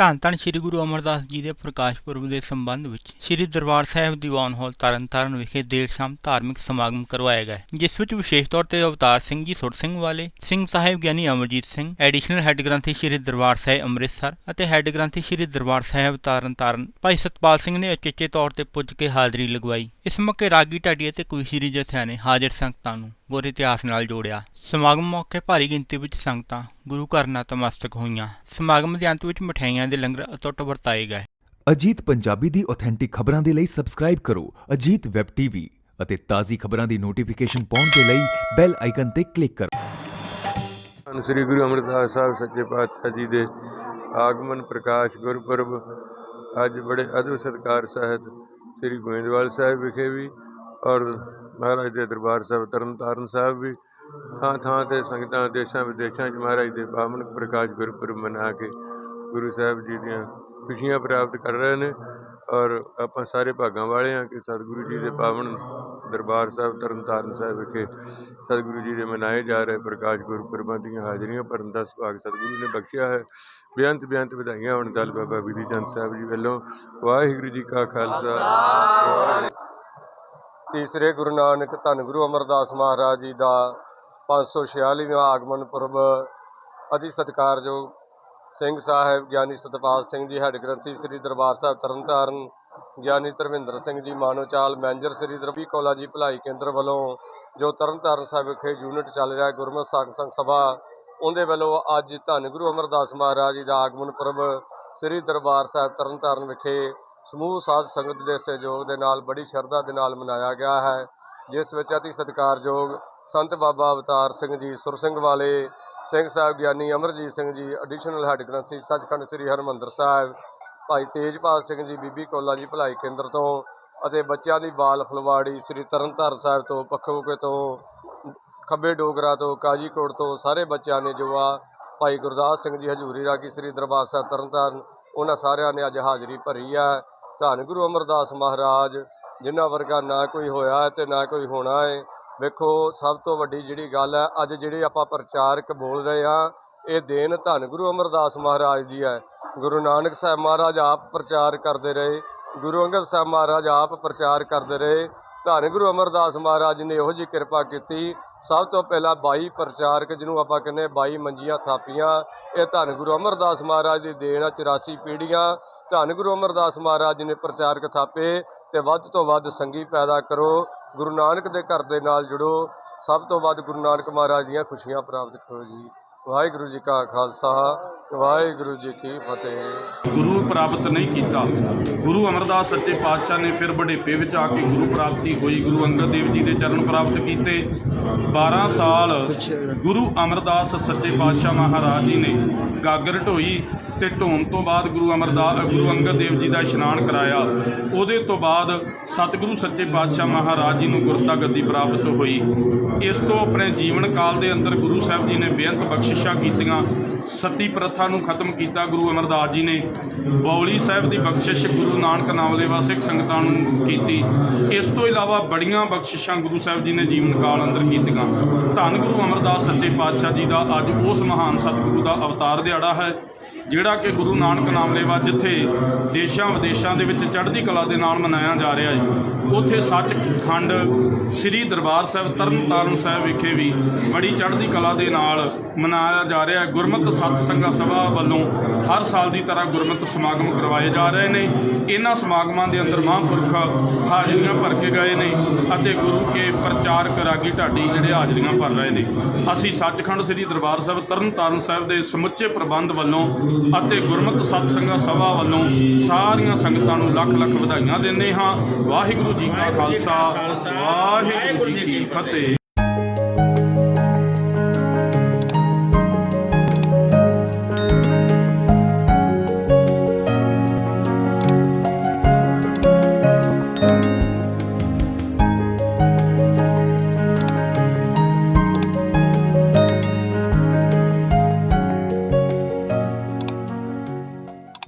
ਧੰਨ ਧੰਨ ਸ੍ਰੀ ਗੁਰੂ ਅਮਰਦਾਸ ਜੀ ਦੇ ਪ੍ਰਕਾਸ਼ ਪੁਰਬ ਦੇ ਸੰਬੰਧ ਵਿੱਚ ਸ੍ਰੀ ਦਰਬਾਰ ਸਾਹਿਬ ਦੀਵਾਨ ਹਾਲ ਤਰਨਤਾਰਨ ਵਿਖੇ ਦੇਰ ਸ਼ਾਮ ਧਾਰਮਿਕ ਸਮਾਗਮ ਕਰਵਾਇਆ ਗਿਆ ਜਿਸ ਵਿੱਚ ਵਿਸ਼ੇਸ਼ ਤੌਰ ਤੇ ਅਵਤਾਰ ਸਿੰਘ ਜੀ ਸੁਰ ਸਿੰਘ ਵਾਲੇ, ਸਿੰਘ ਸਾਹਿਬ ਗਿਆਨੀ ਅਮਰਜੀਤ ਸਿੰਘ, ਐਡੀਸ਼ਨਲ ਹੈੱਡ ਗ੍ਰੰਥੀ ਸ੍ਰੀ ਦਰਬਾਰ ਸਾਹਿਬ ਅੰਮ੍ਰਿਤਸਰ ਅਤੇ ਹੈੱਡ ਗ੍ਰੰਥੀ ਸ੍ਰੀ ਦਰਬਾਰ ਸਾਹਿਬ ਤਰਨਤਾਰਨ, ਭਾਈ ਸਤਪਾਲ ਸਿੰਘ ਨੇ ਅਚੇਚੇ ਤੌਰ ਤੇ ਪੁੱਜ ਕੇ ਹਾਜ਼ਰੀ ਲਗਵਾਈ। ਇਸ ਮੌਕੇ ਰਾਗੀ ਢਾਡੀ ਅਤੇ ਕੋਈ ਸ੍ਰੀ ਜਥਿਆਂ ਨੇ ਹਾਜ਼ਰ ਸੰਗਤਾਂ ਨੂੰ ਗੁਰ ਇਤਿਹਾਸ ਨਾਲ ਜੋੜਿਆ। ਸਮਾਗਮ ਮੌਕੇ ਭਾਰੀ ਗਿਣਤੀ ਵਿੱਚ ਸੰਗਤਾਂ ਗੁਰੂ ਘਰ ਨਤਮਸਤਕ ਹੋਈਆਂ। ਸਮਾਗਮ ਦੇ ਅੰਤ ਵਿੱਚ ਮਠਿਆਈਆਂ ਦੇ ਲੰਗਰ ਅਟੁੱਟ ਵਰਤਾਏ ਗਏ। ਅਜੀਤ ਪੰਜਾਬੀ ਦੀ ਆਥੈਂਟਿਕ ਖਬਰਾਂ ਦੇ ਲਈ ਸਬਸਕ੍ਰਾਈਬ ਕਰੋ ਅਜੀਤ ਵੈਬ ਟੀਵੀ ਅਤੇ ਤਾਜ਼ੀ ਖਬਰਾਂ ਦੀ ਨੋਟੀਫਿਕੇਸ਼ਨ ਪਾਉਣ ਦੇ ਲਈ ਬੈਲ ਆਈਕਨ ਤੇ ਕਲਿੱਕ ਕਰੋ। ਸ੍ਰੀ ਗੁਰੂ ਅਮਰਦਾਸ ਸਾਹਿਬ ਸੱਚੇ ਪਾਤਸ਼ਾਹ ਜੀ ਦੇ ਆਗਮਨ ਪ੍ਰਕਾਸ਼ ਗੁਰਪੁਰਬ। ਅੱਜ ਬੜੇ ਅਦਬ ਸਤਿਕਾਰ ਸਹਿਤ ਸ੍ਰੀ ਗੋਇੰਦਵਾਲ ਸਾਹਿਬ ਵਿਖੇ ਵੀ ਔਰ ਮਹਾਰਾਜ ਦੇ ਦਰਬਾਰ ਸਾਹਿਬ, ਤਰਨਤਾਰਨ ਸਾਹਿਬ ਵੀ ਥਾਂ ਥਾਂ ਤੇ ਸੰਗਤਾਂ ਦੇਸ਼ਾਂ ਵਿਦੇਸ਼ਾਂ 'ਚ ਮਹਾਰਾਜ ਦੇ ਪਾਵਨ ਪ੍ਰਕਾਸ਼ ਗੁਰਪੁਰਬ ਮਨਾ ਕੇ ਗੁਰੂ ਸਾਹਿਬ ਜੀ ਦੀਆਂ ਖੁਸ਼ੀਆਂ ਪ੍ਰਾਪਤ ਕਰ ਰਹੇ ਨੇ ਔਰ ਆਪਾਂ ਸਾਰੇ ਭਾਗਾਂ ਵਾਲੇ ਹਾਂ ਕਿ ਸਤਿਗੁਰੂ ਜੀ ਦੇ ਪਾਵਨ ਦਰਬਾਰ ਸਾਹਿਬ, ਤਰਨਤਾਰਨ ਸਾਹਿਬ ਵਿਖੇ ਸਤਿਗੁਰੂ ਜੀ ਦੇ ਮਨਾਏ ਜਾ ਰਹੇ ਪ੍ਰਕਾਸ਼ ਗੁਰਪੁਰਬਾਂ ਦੀਆਂ ਹਾਜ਼ਰੀਆਂ ਭਰਨ ਦਾ ਸੁਭਾਗ ਸਤਿਗੁਰੂ ਨੇ ਬਖਸ਼ਿਆ ਹੈ। ਬੇਅੰਤ ਬੇਅੰਤ ਵਧਾਈਆਂ ਹੋਣ ਦਲ ਬਾਬਾ ਬਿਧੀ ਚੰਦ ਸਾਹਿਬ ਜੀ ਵੱਲੋਂ। ਵਾਹਿਗੁਰੂ ਜੀ ਕਾ ਖਾਲਸਾ। ਤੀਸਰੇ ਗੁਰੂ ਨਾਨਕ ਧੰਨ ਗੁਰੂ ਅਮਰਦਾਸ ਮਹਾਰਾਜ ਜੀ ਦਾ 546ਵਾਂ ਆਗਮਨ ਪੁਰਬ ਅਤੀ ਸਤਿਕਾਰਯੋਗ ਸਿੰਘ ਸਾਹਿਬ, ਗਿਆਨੀ ਸਤਪਾਲ ਸਿੰਘ ਜੀ, ਹੈੱਡ ਗ੍ਰੰਥੀ ਸ੍ਰੀ ਦਰਬਾਰ ਸਾਹਿਬ ਤਰਨਤਾਰਨ, ਗਿਆਨੀ ਧਰਮਿੰਦਰ ਸਿੰਘ ਜੀ ਮਾਨੋਚਾਲ ਮੈਨੇਜਰ ਸ੍ਰੀ ਦਰਬੀ ਕੌਲਾ ਜੀ, ਭਲਾਈ ਕੇਂਦਰ ਵੱਲੋਂ ਜੋ ਤਰਨਤਾਰਨ ਸਾਹਿਬ ਵਿਖੇ ਯੂਨਿਟ ਚੱਲ ਰਿਹਾ, ਗੁਰਮਤਿ ਸਾਧ ਸੰਗ ਸਭਾ, ਉਹਦੇ ਵੱਲੋਂ ਅੱਜ ਧੰਨ ਗੁਰੂ ਅਮਰਦਾਸ ਮਹਾਰਾਜ ਜੀ ਦਾ ਆਗਮਨ ਪੁਰਬ ਸ੍ਰੀ ਦਰਬਾਰ ਸਾਹਿਬ ਤਰਨਤਾਰਨ ਵਿਖੇ ਸਮੂਹ ਸਾਧ ਸੰਗਤ ਦੇ ਸਹਿਯੋਗ ਦੇ ਨਾਲ, ਬੜੀ ਸ਼ਰਧਾ ਦੇ ਨਾਲ ਮਨਾਇਆ ਗਿਆ ਹੈ, ਜਿਸ ਵਿੱਚ ਅਤੀ ਸਤਿਕਾਰਯੋਗ ਸੰਤ ਬਾਬਾ ਅਵਤਾਰ ਸਿੰਘ ਜੀ, ਸੁਰ ਸਿੰਘ ਵਾਲੇ ਸਿੰਘ ਸਾਹਿਬ, ਗਿਆਨੀ ਅਮਰਜੀਤ ਸਿੰਘ ਜੀ ਐਡੀਸ਼ਨਲ ਹੈੱਡ ਗ੍ਰੰਥੀ ਸੱਚਖੰਡ ਸ੍ਰੀ ਹਰਮੰਦਰ ਸਾਹਿਬ, ਭਾਈ ਤੇਜਪਾਲ ਸਿੰਘ ਜੀ, ਬੀਬੀ ਕੋਲਾ ਜੀ, ਭਲਾਈ ਕੇਂਦਰ ਤੋਂ ਅਤੇ ਬੱਚਿਆਂ ਦੀ ਬਾਲ ਫਲਵਾੜੀ ਸ੍ਰੀ ਤਰਨਤਾਰਨ ਸਾਹਿਬ ਤੋਂ ਪੱਖੋਕੇ ਤੋਂ, ਖੱਬੇ ਡੋਗਰਾ ਤੋਂ, ਕਾਜੀਕੋਟ ਤੋਂ, ਸਾਰੇ ਬੱਚਿਆਂ ਨੇ ਜੋ ਆ, ਭਾਈ ਗੁਰਦਾਸ ਸਿੰਘ ਜੀ, ਹਜੂਰੀ ਰਾਗੀ ਸ੍ਰੀ ਦਰਬਾਰ ਸਾਹਿਬ ਤਰਨਤਾਰਨ ਉਹਨਾਂ ਸਾਰਿਆਂ ਨੇ ਅੱਜ ਹਾਜ਼ਰੀ ਭਰੀ ਹੈ ਧੰਨ ਗੁਰੂ ਅਮਰਦਾਸ ਮਹਾਰਾਜ, ਜਿਨ੍ਹਾਂ ਵਰਗਾ ਨਾ ਕੋਈ ਹੋਇਆ ਹੈ ਤੇ ਨਾ ਕੋਈ ਹੋਣਾ ਹੈ। ਵੇਖੋ, ਸਭ ਤੋਂ ਵੱਡੀ ਜਿਹੜੀ ਗੱਲ ਹੈ, ਅੱਜ ਜਿਹੜੇ ਆਪਾਂ ਪ੍ਰਚਾਰਕ ਬੋਲ ਰਹੇ ਆ ਇਹ ਦੇਣ ਧੰਨ ਗੁਰੂ ਅਮਰਦਾਸ ਮਹਾਰਾਜ ਦੀ ਹੈ। ਗੁਰੂ ਨਾਨਕ ਸਾਹਿਬ ਮਹਾਰਾਜ ਆਪ ਪ੍ਰਚਾਰ ਕਰਦੇ ਰਹੇ। ਗੁਰੂ ਅੰਗਦ ਸਾਹਿਬ ਮਹਾਰਾਜ ਆਪ ਪ੍ਰਚਾਰ ਕਰਦੇ ਰਹੇ। ਧੰਨ ਗੁਰੂ ਅਮਰਦਾਸ ਮਹਾਰਾਜ ਨੇ ਇਹੋ ਜਿਹੀ ਕਿਰਪਾ ਕੀਤੀ। ਸਭ ਤੋਂ ਪਹਿਲਾਂ 22 ਪ੍ਰਚਾਰਕ ਜਿਹਨੂੰ ਆਪਾਂ ਕਹਿੰਦੇ 22 ਮੰਜੀਆਂ ਥਾਪੀਆਂ, ਇਹ ਧੰਨ ਗੁਰੂ ਅਮਰਦਾਸ ਮਹਾਰਾਜ ਦੀ ਦੇਣ ਆ 84 ਪੀੜ੍ਹੀਆਂ। ਧੰਨ ਗੁਰੂ ਅਮਰਦਾਸ ਮਹਾਰਾਜ ਜੀ ਨੇ ਪ੍ਰਚਾਰਕ ਥਾਪੇ ਤੇ ਵੱਧ ਤੋਂ ਵੱਧ ਸੰਗੀ ਪੈਦਾ ਕਰੋ, ਗੁਰੂ ਨਾਨਕ ਦੇ ਘਰ ਦੇ ਨਾਲ ਜੁੜੋ। ਸਭ ਤੋਂ ਵੱਧ ਗੁਰੂ ਨਾਨਕ ਮਹਾਰਾਜ ਦੀਆਂ ਖੁਸ਼ੀਆਂ ਪ੍ਰਾਪਤ ਕਰੋ ਜੀ। ਵਾਹਿਗੁਰੂ ਜੀ ਕਾ ਖਾਲਸਾ, ਵਾਹਿਗੁਰੂ ਜੀ ਕੀ ਫਤਿਹ। ਗੁਰੂ ਪ੍ਰਾਪਤ ਨਹੀਂ ਕੀਤਾ। ਗੁਰੂ ਅਮਰਦਾਸ ਸੱਚੇ ਪਾਤਸ਼ਾਹ ਨੇ ਫਿਰ ਬੁਢੇਪੇ ਵਿੱਚ ਆ ਕੇ ਗੁਰੂ ਪ੍ਰਾਪਤੀ ਹੋਈ। ਗੁਰੂ ਅੰਗਦ ਦੇਵ ਜੀ ਦੇ ਚਰਨ ਪ੍ਰਾਪਤ ਕੀਤੇ। 12 ਸਾਲ ਗੁਰੂ ਅਮਰਦਾਸ ਸੱਚੇ ਪਾਤਸ਼ਾਹ ਮਹਾਰਾਜ ਜੀ ਨੇ ਗਾਗਰ ਢੋਈ ਤੇ ਢੋਣ ਤੋਂ ਬਾਅਦ ਗੁਰੂ ਅਮਰਦਾਸ ਗੁਰੂ ਅੰਗਦ ਦੇਵ ਜੀ ਦਾ ਇਸ਼ਨਾਨ ਕਰਾਇਆ। ਉਹਦੇ ਤੋਂ ਬਾਅਦ ਸਤਿਗੁਰੂ ਸੱਚੇ ਪਾਤਸ਼ਾਹ ਮਹਾਰਾਜ ਜੀ ਨੂੰ ਗੁਰਤਾ ਗੱਦੀ ਪ੍ਰਾਪਤ ਹੋਈ। ਇਸ ਤੋਂ ਆਪਣੇ ਜੀਵਨ ਕਾਲ ਦੇ ਅੰਦਰ ਗੁਰੂ ਸਾਹਿਬ ਜੀ ਨੇ ਬੇਅੰਤ ਬਖਸ਼ ਬਖਸ਼ਿਸ਼ਾਂ ਕੀਤੀਆਂ। ਸਤੀ ਪ੍ਰਥਾ ਨੂੰ ਖਤਮ ਕੀਤਾ ਗੁਰੂ ਅਮਰਦਾਸ ਜੀ ਨੇ। ਬੌਲੀ ਸਾਹਿਬ ਦੀ ਬਖਸ਼ਿਸ਼ ਗੁਰੂ ਨਾਨਕ ਨਾਮ ਲੈਵਾ ਸਿੱਖ ਸੰਗਤਾਂ ਨੂੰ ਕੀਤੀ। ਇਸ ਤੋਂ ਇਲਾਵਾ ਬੜੀਆਂ ਬਖਸ਼ਿਸ਼ਾਂ ਗੁਰੂ ਸਾਹਿਬ ਜੀ ਨੇ ਜੀਵਨ ਕਾਲ ਅੰਦਰ ਕੀਤੀਆਂ। ਧੰਨ ਗੁਰੂ ਅਮਰਦਾਸ ਸੱਚੇ ਪਾਤਸ਼ਾਹ ਜੀ ਦਾ ਅੱਜ ਉਸ ਮਹਾਨ ਸਤਿਗੁਰੂ ਦਾ ਅਵਤਾਰ ਦਿਹਾੜਾ ਹੈ। ਜਿਹੜਾ ਕਿ ਗੁਰੂ ਨਾਨਕ ਨਾਮ ਲੈਵਾ ਜਿੱਥੇ ਦੇਸ਼ਾਂ ਵਿਦੇਸ਼ਾਂ ਦੇ ਵਿੱਚ ਚੜ੍ਹਦੀ ਕਲਾ ਦੇ ਨਾਲ ਮਨਾਇਆ ਜਾ ਰਿਹਾ ਹੈ, ਉੱਥੇ ਸੱਚਖੰਡ ਸ੍ਰੀ ਦਰਬਾਰ ਸਾਹਿਬ, ਤਰਨਤਾਰਨ ਸਾਹਿਬ ਵਿਖੇ ਵੀ ਬੜੀ ਚੜ੍ਹਦੀ ਕਲਾ ਦੇ ਨਾਲ ਮਨਾਇਆ ਜਾ ਰਿਹਾ ਹੈ। ਗੁਰਮਤਿ ਸਤ ਸੰਗਤ ਸਭਾ ਵੱਲੋਂ ਹਰ ਸਾਲ ਦੀ ਤਰ੍ਹਾਂ ਗੁਰਮਤਿ ਸਮਾਗਮ ਕਰਵਾਏ ਜਾ ਰਹੇ ਨੇ। ਇਹਨਾਂ ਸਮਾਗਮਾਂ ਦੇ ਅੰਦਰ ਮਹਾਂਪੁਰਖ ਹਾਜ਼ਰੀਆਂ ਭਰ ਕੇ ਗਏ ਨੇ ਅਤੇ ਗੁਰੂ ਕੇ ਪ੍ਰਚਾਰਕ ਰਾਗੀ ਢਾਡੀ ਜਿਹੜੇ ਹਾਜ਼ਰੀਆਂ ਭਰ ਰਹੇ ਨੇ। ਅਸੀਂ ਸੱਚਖੰਡ ਸ੍ਰੀ ਦਰਬਾਰ ਸਾਹਿਬ, ਤਰਨਤਾਰਨ ਸਾਹਿਬ ਦੇ ਸਮੁੱਚੇ ਪ੍ਰਬੰਧ ਵੱਲੋਂ ਅਤੇ ਗੁਰਮਤਿ ਸਤ ਸਭਾ ਵੱਲੋਂ ਸਾਰੀਆਂ ਸੰਗਤਾਂ ਨੂੰ ਲੱਖ ਲੱਖ ਵਧਾਈਆਂ ਦਿੰਦੇ ਹਾਂ। ਵਾਹਿਗੁਰੂ ਜੀ ਕਾ ਖਾਲਸਾ, ਵਾਹਿਗੁਰੂ ਜੀ ਕੀ ਫਤਿਹ।